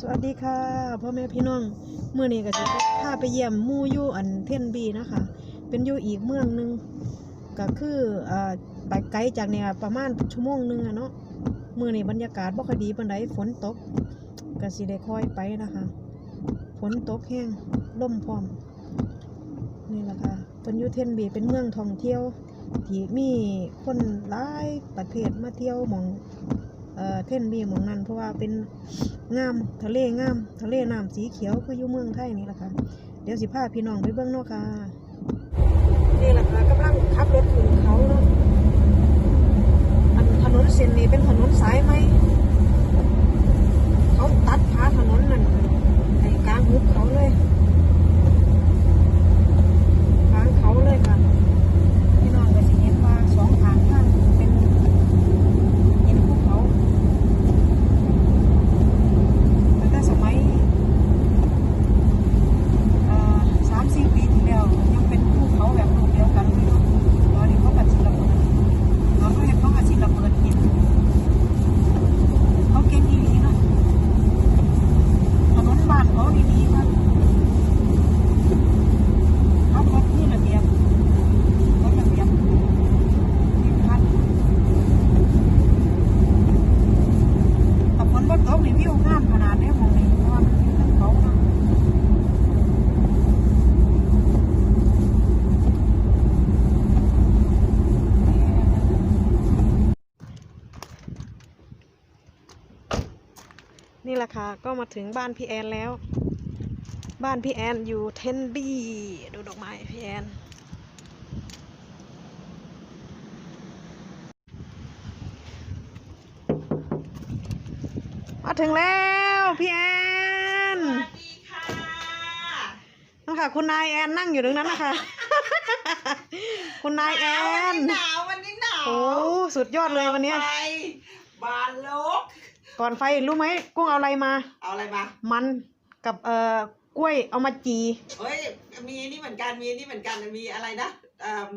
สวัสดีค่ะพ่อแม่พี่น้องเมื่อนี้ก็จะพาไปเยี่ยมมู่ยู่อันเทนบีนะคะ เป็นอยู่อีกเมืองหนึงก็คืออ่าไปไกลจากเนี่ยประมาณชั่วโมงหนึงอะเนาะเมื่อนี้บรรยากาศบ่ค่อยดีปานใดฝนตกก็สิได้ค่อยไปนะคะ ฝนตกแห้งลมพร้อมนี่แหละค่ะเป็นอยู่เทนบีเป็นเมืองท่องเที่ยวที่มีคนหลายประเทศมาเที่ยวมอง เอ่อเท่นบีหมองนั้นเพราะว่าเป็นงามทะเลงามทะเลน้ำสีเขียวคืออยู่เมืองไทยนี่แหละค่ะเดี๋ยวสิพาพี่น้องไปเบื้องนอกค่ะนี่แหละค่ะกำลังขับรถขึ้นเขาเนาะถนนเส้นนี้เป็นถนนสายไหมเขาตัดขาถนนนั่นในกลางหุบเขาเลยกลางเขาเลยค่ะ พี่น้องก็สิเห็นว่าสองทางทางเป็น เห็นภูเขาตั้งแต่สมัยเอ่อสามสี่ปีที่แล้วยังเป็นภูเขาแบบรูปเดียวกันเลยเนาะตอนนี้เขากัดสิระเบิดตอนเขาเห็นเขากัดสิระเบิดหินเขาเก่งอีหลีเนาะถนนบ้านเขาดีๆครับเขาเขาคือระเบียบเขาระเบียบมีพัน แต่ฝนบ่ตกนี่วิวงามขนาดนี้มองนี่เพราะว่ามันอยู่ทั้งเขาเนาะ นี่แหละค่ะ ก็มาถึงบ้านพี่แอนแล้ว บ้านพี่แอนอยู่เทนบีดูดอกไม้พี่แอนมาถึงแล้วพี่แอนสวัสดีค่ะนั่นค่ะ คุณนายแอนนั่งอยู่ตรงนั้นนะคะ คุณนายแอนหนาววันนี้หนาวโอ้สุดยอดเลยวันเนี้ยไปบานโลก ก่อนไฟรู้ไหมกุ้งเอาอะไรมา เอาอะไรมา มันกับเอ่อกล้วยเอามาจีเฮ้ย มีนี่เหมือนกัน มีนี่เหมือนกัน มีอะไรนะเอ่ม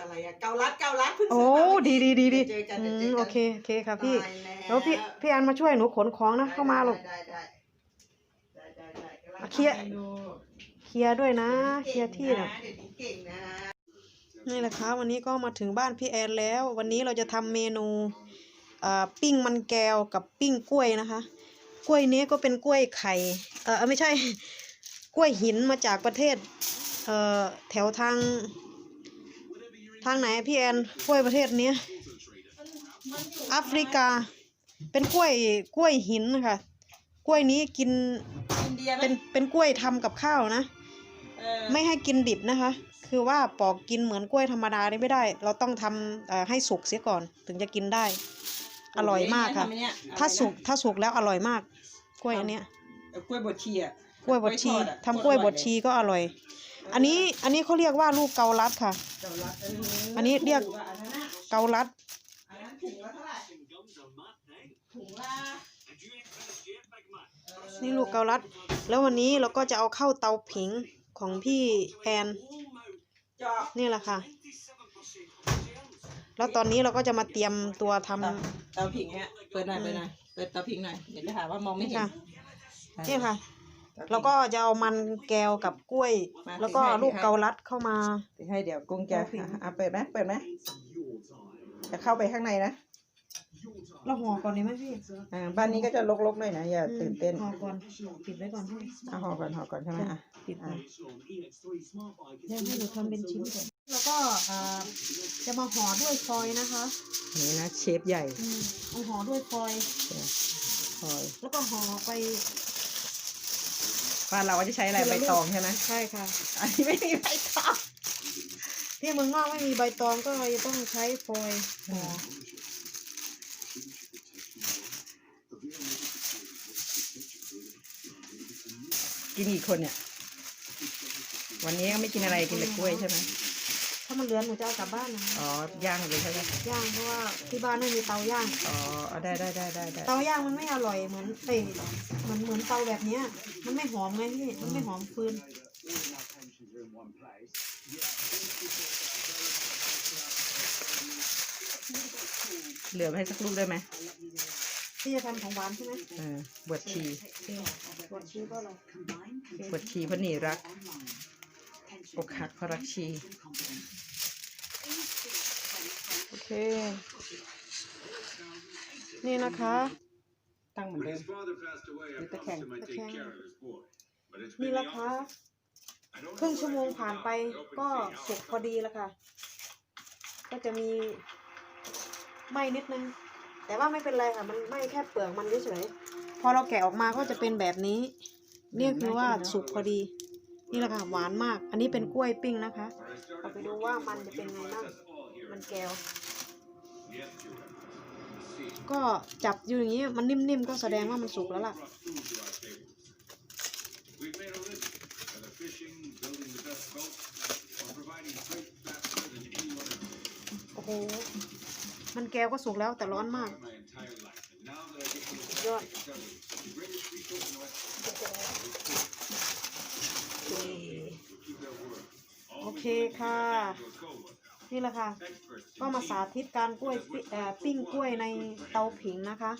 อะไรอะเกาลัดเกาลัดเพิ่งโอ้ซื้อมาดีดีดีดีเจอกันอืเจอมกันโอเคโอเคค่ะพี่ ตายแล้วพี่พี่แอนมาช่วยหนูขนของนะเข้ามาหรอก ได้ได้ได้ได้ได้ได้กำลังเคลียร์ ทำมนูเคลียร์ด้วยนะเคลียร์ที่เก่งน่ะเดี๋ยวนี้เก่งนะ นี่แหละค่ะวันนี้ก็มาถึงบ้านพี่แอนแล้ว วันนี้เราจะทำเมนูเอ่อ ปิ้งมันแก้วกับปิ้งกล้วยนะคะ กล้วยนี้ก็เป็นกล้วยไข่เออไม่ใช่ กล้วยหินมาจากประเทศเอ่อแถวทาง ทางไหนพี่แอนกล้วยประเทศเนี้ยแอฟริกา เป็นกล้วยกล้วยหินค่ะกล้วยนี้กินอินเดียไหมเป็นเป็นกล้วยทำกับข้าวนะ เออไม่ให้กินดิบนะคะ คือว่าปอกกินเหมือนกล้วยธรรมดานี่ไม่ได้ เราต้องทำเอ่อให้สุกเสียก่อนถึงจะกินได้ อร่อยมากค่ะ ทำไอ้เนี่ยถ้าสุกอะไรนะถ้าสุกแล้วอร่อยมาก กล้วยอันเนี้ยเอ่อกล้วยบดชีอะกล้วยบดชีทอดอะทำกล้วยบดชีก็อร่อย อันนี้อันนี้เขาเรียกว่าลูกเกาลัดค่ะเจ้ารักเอันนี้เรียกถูอะอันนั้นน่ะเกาลัด อันนั้นถุงละเท่าไหร่ถุงละเอ่อนี่ลูกเกาลัด แล้ววันนี้เราก็จะเอาเข้าเตาผิงของพี่แอนเจาะนี่แหละค่ะ แล้วตอนนี้เราก็จะมาเตรียมตัวทำเตาเตาผิงฮะเปิดหน่อยเปิดหน่อยเปิดเตาผิงหน่อยเดี๋ยวจะหาว่ามองไม่นี่เห็นค่ะนี่ค่ะ แล้วก็จะเอามันแก้วกับกล้วย แล้วก็ลูกเกาลัดเข้ามาเดี๋ยวให้เดี๋ยวกุ้งจะเตาผิงอะเปิดไหมเปิดไหมจะเข้าไปข้างในนะเราห่อก่อนดีไหมพี่อ่าบ้านนี้ก็จะลกๆหน่อยนะอย่าตื่นเต้นห่อก่อนปิดไว้ก่อนพี่เอาห่อก่อนห่อก่อนใช่ไหมอะปิดไว้อะเดี๋ยวให้หนูทำเป็นชิ้นก่อน แล้วก็อ่าจะมาห่อด้วยฟอยล์นะคะอันนี้นะเชฟใหญ่อืมเอาห่อด้วยฟอยล์คอยแล้วก็ห่อไป บ้านเราก็จะใช้อะไรใบตองใช่ไหมใช่ค่ะ อันนี้ไม่มีใบตอง ที่เมืองนอกไม่มีใบตองก็เลยต้องใช้ฟอยล์ห่อกินกี่คนเนี่ย วันนี้ก็ไม่กินอะไรกินแต่กล้วยใช่ไหม ถ้ามันเหลือหนูจะเอากลับบ้านนะอ๋อย่างเลยใช่ไหมย่างเพราะว่าที่บ้านไม่มีเตาย่าง อ๋อเอาได้ได้ได้ได้ได้เตาย่างมันไม่อร่อยเหมือนเอ้ยเหมือนเหมือนเตาแบบเนี้ย มันไม่หอมไงพี่มันไม่หอมฟืนเหลือไว้ให้สักลูกได้ไหมที่จะทำของหวานใช่ไหมเออบวชชีบวชชีก็เราบวชชีเพราะหนีรัก อกหักเพราะรักชี โอเค นี่นะคะ ตั้งเหมือน When เดิม his father passed away, I With the promised him I'd The take can. care of his boy. But it's นี่ been ละ the คะ opposite. I don't ครึ่ง know ชั่ว what โม I ง do ผ่าน without ไป it. Open ก็ to see how สุก it พอดีแล้วค่ะ ก็จะมีไหม้นิดนึง แต่ว่าไม่เป็นไรค่ะ มันไหม้แค่เปลือกมันเฉยๆพอเราแกะออกมาก็จะเป็นแบบนี้ นี่คือว่าสุกพอดี นี่แหละค่ะหวานมาก อันนี้เป็นกล้วยปิ้งนะคะ When I started เอาไปดูว่ามันจะเป็นไง working, บ้าง us all here มันแก้ว Yes, you have. The seed. ก็จับอยู่อย่างนี้มันนิ่มๆก็แสดงว่ามันสุกแล้วล่ะ Brought food to our tables. We've made a living, whether fishing, building the best boats, or providing freight faster than anyone else. โอ้โห มันแก้วก็สุกแล้วแต่ร้อนมาก My entire life. เคค่ะ นี่แหละค่ะ ก็มาสาธิตการกล้วยปิ่งกล้วยในเตาผิงนะคะ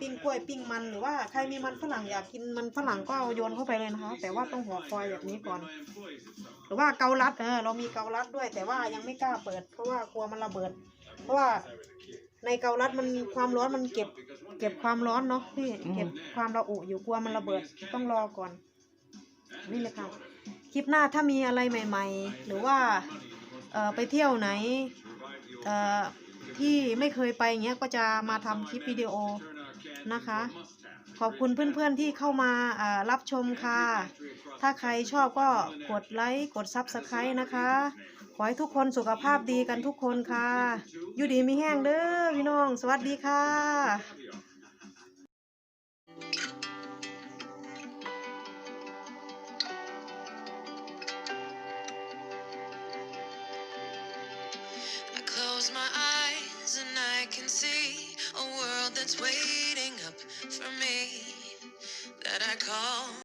ปิ้งกล้วยปิ้งมันหรือว่าใครมีมันฝรั่งอยากกินมันฝรั่งก็โยนเข้าไปเลยนะคะ แต่ว่าต้องห่อฟอยแบบนี้ก่อน หรือว่าเกาลัดเออเรามีเกาลัดด้วย แต่ว่ายังไม่กล้าเปิด เพราะว่ากลัวมันระเบิด เพราะว่าในเกาลัดมันความร้อนมันเก็บ เก็บความร้อนเนาะพี่เก็บความระอุอยู่กลัวมันระเบิดต้องรอก่อน นี่เลยค่ะ คลิปหน้าถ้ามีอะไรใหม่ ๆ หรือว่าไปเที่ยวไหนที่ไม่เคยไปเงี้ยก็จะมาทำคลิปวิดีโอนะคะ ขอบคุณเพื่อนๆที่เข้ามาอ่ารับชมค่ะ ถ้าใครชอบก็กดไลค์กดซับสไครต์นะคะ ขอให้ทุกคนสุขภาพดีกันทุกคนค่ะ อยู่ดีมีแห้งเด้อพี่น้อง สวัสดีค่ะ